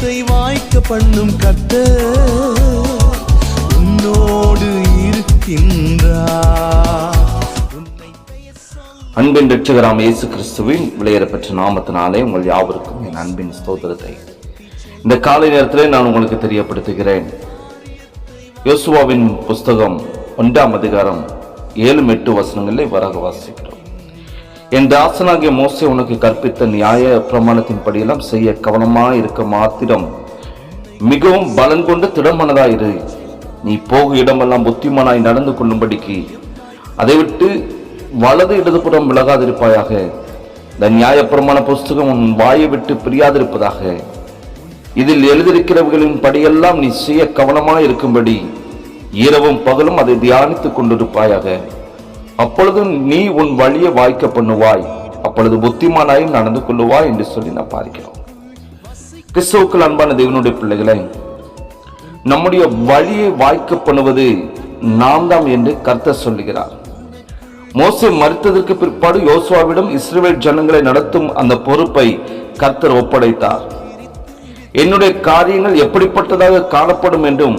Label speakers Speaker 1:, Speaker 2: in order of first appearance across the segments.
Speaker 1: இதயத்தை வாய்க்க பண்ணும் கத்த உன்னோடு இருக்கின்றார்.
Speaker 2: அன்பின் ரட்சகராம் இயேசு கிறிஸ்துவின் விளையேறப்பெற்ற நாமத்தினாலே உங்கள் யாவருக்கும் என் அன்பின் ஸ்தோத்திரத்தை. இந்த காலை நேரத்தில் நான் உங்களுக்கு தெரியப்படுத்துகிறேன். யோசுவாவின் புஸ்தகம் ஒன்றாம் அதிகாரம் ஏழு எட்டு வசனங்களில் வரக வாசிக்கிறோம். என் தாசனாகிய மோசை உனக்கு கற்பித்த நியாய பிரமாணத்தின்படியெல்லாம் செய்ய கவனமாக இருக்க மாத்திரம். மிகவும் பலன் கொண்டு திடமனதாயிரு நீ போகும் இடமெல்லாம் புத்திமானாய் நடந்து கொள்ளும்படிக்கு. அதை விட்டு வலது இடதுபுறம் விலகாதிருப்பாயாக. இந்த நியாயப்பிரமாண புஸ்தகம் உன் வாயை விட்டு பிரியாதிருப்பதாக. இதில் எழுதியிருக்கிறவர்களின் படியெல்லாம் நீ செய்ய கவனமாக இருக்கும்படி. இரவும் பகலும் அதை தியானித்துக் கொண்டிருப்பாயாக. அப்பொழுது நீ உன் வழியை வாய்க்க பண்ணுவாய். அப்பொழுது புத்திமானாயும் நடந்து கொள்ளுவாய் என்று சொல்லி நான் பார்க்கிறோம் கிறிஸ்துவுக்கள் அன்பான தேவனுடைய பிள்ளைகளை நம்முடைய வழியை வாய்க்க பண்ணுவது நாம் தான் என்று கர்த்தர் சொல்லுகிறார். மோசை மறுத்ததற்கு பிற்பாடு யோசுவாவிடம் இஸ்ரேல் ஜனங்களை நடத்தும் அந்த பொறுப்பை கர்த்தர் ஒப்படைத்தார். என்னுடைய காரியங்கள் எப்படிப்பட்டதாக காணப்படும் என்றும்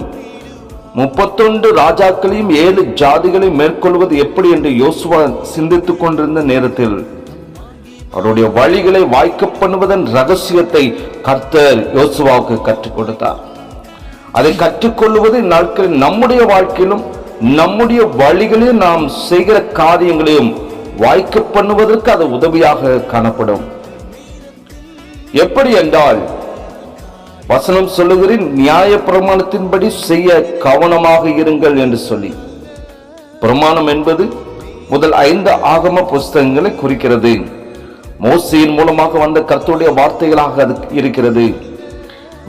Speaker 2: முப்பத்தொன்று ராஜாக்களையும் ஏழு ஜாதிகளை மேற்கொள்வது எப்படி என்று யோசுவா சிந்தித்துக் கொண்டிருந்த நேரத்தில் அவருடைய வழிகளை வாய்க்க பண்ணுவதன் ரகசியத்தை கர்த்தர் யோசுவாவுக்கு கற்றுக் கொடுத்தார். அதை கற்றுக்கொள்வது நாட்களில் நம்முடைய வாழ்க்கையிலும் நம்முடைய வழிகளையும் நாம் செய்கிற காரியங்களையும் வாய்க்க பண்ணுவதற்கு அது உதவியாக காணப்படும். எப்படி என்றால் வசனம் சொல்லுகிறேன் நியாய பிரமாணத்தின்படி செய்ய கவனமாக இருங்கள் என்று சொல்லி. பிரமாணம் என்பது முதல் ஐந்து ஆகம புஸ்தகங்களை குறிக்கிறது. மோசையின் மூலமாக வந்த கர்த்தருடைய வார்த்தைகளாக அது இருக்கிறது.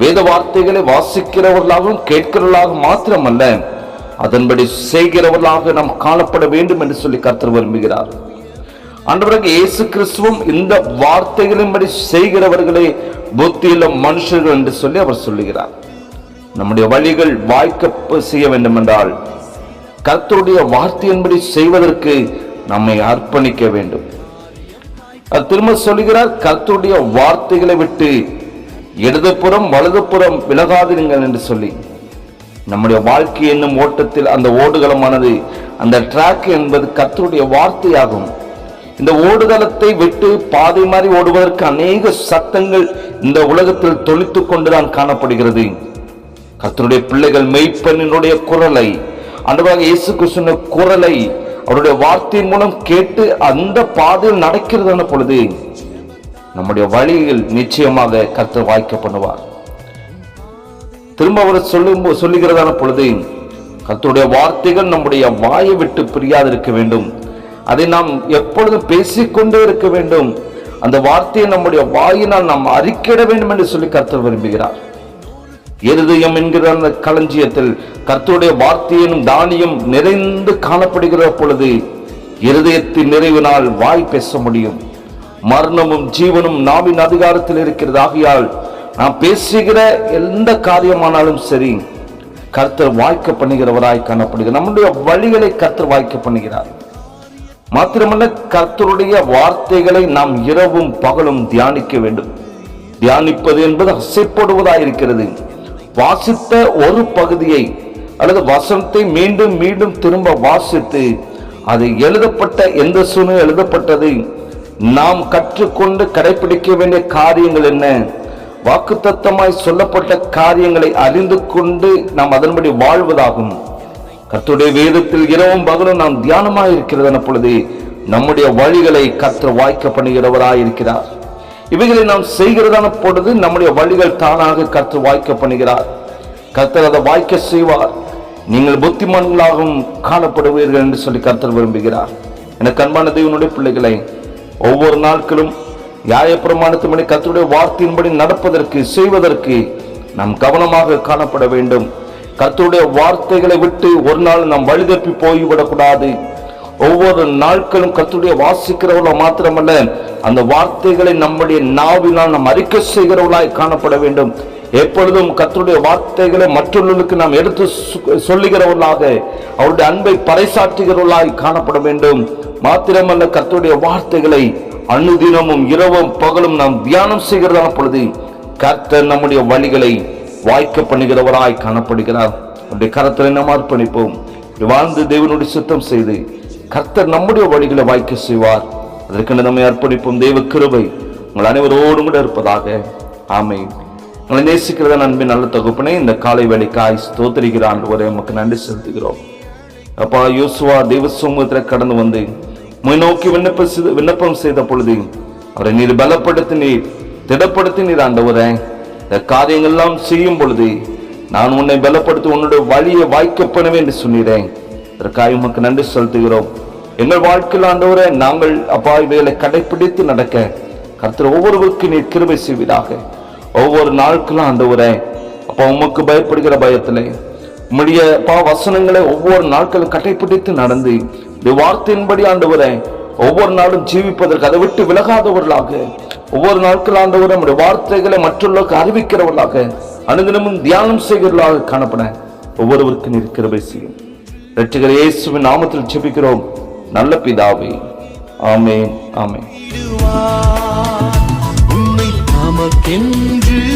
Speaker 2: வேத வார்த்தைகளை வாசிக்கிறவர்களாகவும் கேட்கிறவர்களாக மாத்திரமல்ல அதன்படி செய்கிறவர்களாக நாம் காணப்பட வேண்டும் என்று சொல்லி கர்த்தர் விரும்புகிறார். ஆண்டவராக இயேசு கிறிஸ்துவும் இந்த வார்த்தைகளின்படி செய்கிறவர்களே புத்தியிலும் மனுஷர்கள் என்று சொல்லி அவர் சொல்லுகிறார். நம்முடைய வழிகள் வாய்க்க செய்ய வேண்டும் என்றால் கர்த்தருடைய வார்த்தையின்படி செய்வதற்கு நம்மை அர்ப்பணிக்க வேண்டும். அது திரும்ப சொல்லுகிறார் கர்த்தருடைய வார்த்தைகளை விட்டு இடதுபுறம் வலதுபுறம் விலகாதிருங்கள் என்று சொல்லி. நம்முடைய வாழ்க்கை என்னும் ஓட்டத்தில் அந்த ஓடுகளமானது அந்த ட்ராக் என்பது கர்த்தருடைய வார்த்தையாகும். இந்த ஓடுதளத்தை விட்டு பாதை மாறி ஓடுவதற்கு அநேக சத்தங்கள் இந்த உலகத்தில் தொளித்துக் கொண்டுதான் காணப்படுகிறது. கர்த்தருடைய பிள்ளைகள் மெய்ப்பெண்ணினுடைய குரலை அன்றாக இயேசு கிருஷ்ண குரலை அவருடைய வார்த்தையின் மூலம் கேட்டு அந்த பாதையில் நடக்கிறதான பொழுது நம்முடைய வழியில் நிச்சயமாக கர்த்தர் வாய்க்க பண்ணுவார் திரும்ப அவர் சொல்லும் சொல்லுகிறதான பொழுது கர்த்தருடைய வார்த்தைகள் நம்முடைய வாயை விட்டு பிரியாதிருக்க வேண்டும். அதை நாம் எப்பொழுதும் பேசிக்கொண்டே இருக்க வேண்டும். அந்த வார்த்தையை நம்முடைய வாயினால் நாம் அறிக்கையிட வேண்டும் என்று சொல்லி கர்த்தர் விரும்புகிறார். இருதயம் என்கிற அந்த களஞ்சியத்தில் கர்த்தருடைய வார்த்தையினும் தானியம் நிறைந்து காணப்படுகிற பொழுது இருதயத்தின் நிறைவினால் வாய் பேச முடியும். மரணமும் ஜீவனும் நாவின் அதிகாரத்தில் இருக்கிறது. ஆகையால் நாம் பேசுகிற எந்த காரியமானாலும் சரி கர்த்தர் வாய்க்க பண்ணுகிறவராய் காணப்படுகிறார். நம்முடைய வழிகளை கர்த்தர் வாய்க்க பண்ணுகிறார். மாத்திரமல்ல கர்த்தருடைய வார்த்தைகளை நாம் இரவும் பகலும் தியானிக்க வேண்டும். தியானிப்பது என்பது அசைப்படுவதாயிருக்கிறது வாசித்த ஒரு பகுதியை அல்லது வசனத்தை மீண்டும் மீண்டும் திரும்ப வாசித்து அது எழுதப்பட்ட எந்த சூழ்நிலை எழுதப்பட்டது? நாம் கற்றுக்கொண்டு கடைபிடிக்க வேண்டிய காரியங்கள் என்ன? வாக்குத்தத்தமாய் சொல்லப்பட்ட காரியங்களை அறிந்து கொண்டு நாம் அதன்படி வாழ்வதாகும். கத்துடைய வேதத்தில் இரவும் பகலும் நாம் தியானமாக இருக்கிறது பொழுது நம்முடைய வழிகளை கர்த்தர் வாய்க்க பண்ணுகிறவராய் இருக்கிறார். இவைகளை நாம் செய்கிறதான பொழுது நம்முடைய வழிகள் தானாக கற்று வாய்க்க பண்ணுகிறார். கர்த்தர் அதை வாய்க்க செய்வார். நீங்கள் புத்திமான்களாகவும் காணப்படுவீர்கள் என்று சொல்லி கர்த்தர் விரும்புகிறார். எனக்கு அன்பான தெய்வனுடைய பிள்ளைகளை ஒவ்வொரு நாட்களும் நியாயப்பிரமாணத்தின்படி கர்த்தருடைய வார்த்தையின்படி நடப்பதற்கு செய்வதற்கு நாம் கவனமாக காணப்பட வேண்டும். கர்த்தருடைய வார்த்தைகளை விட்டு ஒரு நாள் நாம் வழிதப்பி போய்விடக்கூடாது. ஒவ்வொரு நாட்களும் கர்த்தருடைய வாசிக்கிறவர்களா மாத்திரமல்ல அந்த வார்த்தைகளை நம்முடைய நாவினால் நாம் அறிக்கை செய்கிறவர்களாய் காணப்பட வேண்டும். எப்பொழுதும் கத்தருடைய வார்த்தைகளை மற்றவர்களுக்கு நாம் எடுத்து சொல்லுகிறவர்களாக அவருடைய அன்பை பறைசாற்றுகிறவர்களாய் காணப்பட வேண்டும். மாத்திரமல்ல கர்த்தருடைய வார்த்தைகளை அனுதினமும் இரவும் பகலும் நாம் தியானம் செய்கிறதான பொழுது கர்த்தர் நம்முடைய வழிகளை வாய்க்க பண்ணுகிறவராய் காணப்படுகிறார். உடைய கரத்தில் நாம் அர்ப்பணிப்போம். வாழ்ந்து தேவனுடைய சுத்தம் செய்து கர்த்தர் நம்முடைய வழிகளை வாய்க்க செய்வார். அதற்கென்று நம்மை அர்ப்பணிப்போம். தேவ கிருபை உங்கள் அனைவரோடும் கூட இருப்பதாக. ஆமை உங்களை நேசிக்கிறத நண்பின் நல்ல தொகுப்பினை இந்த காலை வேலைக்காய் ஸ்தோத்திரிக்கிற ஆண்டு நமக்கு நன்றி செலுத்துகிறோம். அப்பா யோசுவா தெய்வ சமூகத்தில் கடந்து வந்து உம்மை நோக்கி விண்ணப்ப விண்ணப்பம் செய்த பொழுது அவரை நீர் பலப்படுத்தி நீர் திடப்படுத்தி நீர் ஆண்டவரே. இந்த காரியங்கள்லாம் செய்யும் பொழுது நான் உன்னை பலப்படுத்தி உன்னுடைய வழியை வாய்க்கப்பனவே என்று சொன்னிடேன் அதற்காக உமக்கு நன்றி செலுத்துகிறோம். எங்கள் வாழ்க்கையில் ஆண்டவரை நாங்கள் அப்பா இவைகளை கடைபிடித்து நடக்க கர்த்தர் ஒவ்வொருவருக்கும் நீ கிருபை செய்வதாக ஒவ்வொரு நாட்களும் ஆண்டவரை அப்பா உமக்கு பயப்படுகிற பயத்தில் உம்முடைய பா வசனங்களை ஒவ்வொரு நாட்களும் கடைபிடித்து நடந்து இந்த வார்த்தையின்படி ஆண்டவரை ஒவ்வொரு நாளும் ஜீவிப்பதற்கு அதை விட்டு விலகாதவர்களாக. ஒவ்வொரு நாட்கள் ஆண்டவர் நம்முடைய வார்த்தைகளை மற்றவர்களுக்கு அறிவிக்கிறவர்களாக அனுதினமும் தியானம் செய்கிறவர்களாக காணப்பட. ஒவ்வொருவருக்கும் இருக்கிறவை செய்யும். ரட்சிகர் இயேசுவின் நாமத்தில் ஜெபிக்கிறோம். நல்ல பிதாவே. ஆமேன் ஆமேன்.
Speaker 1: உன்னை தமக்கென்று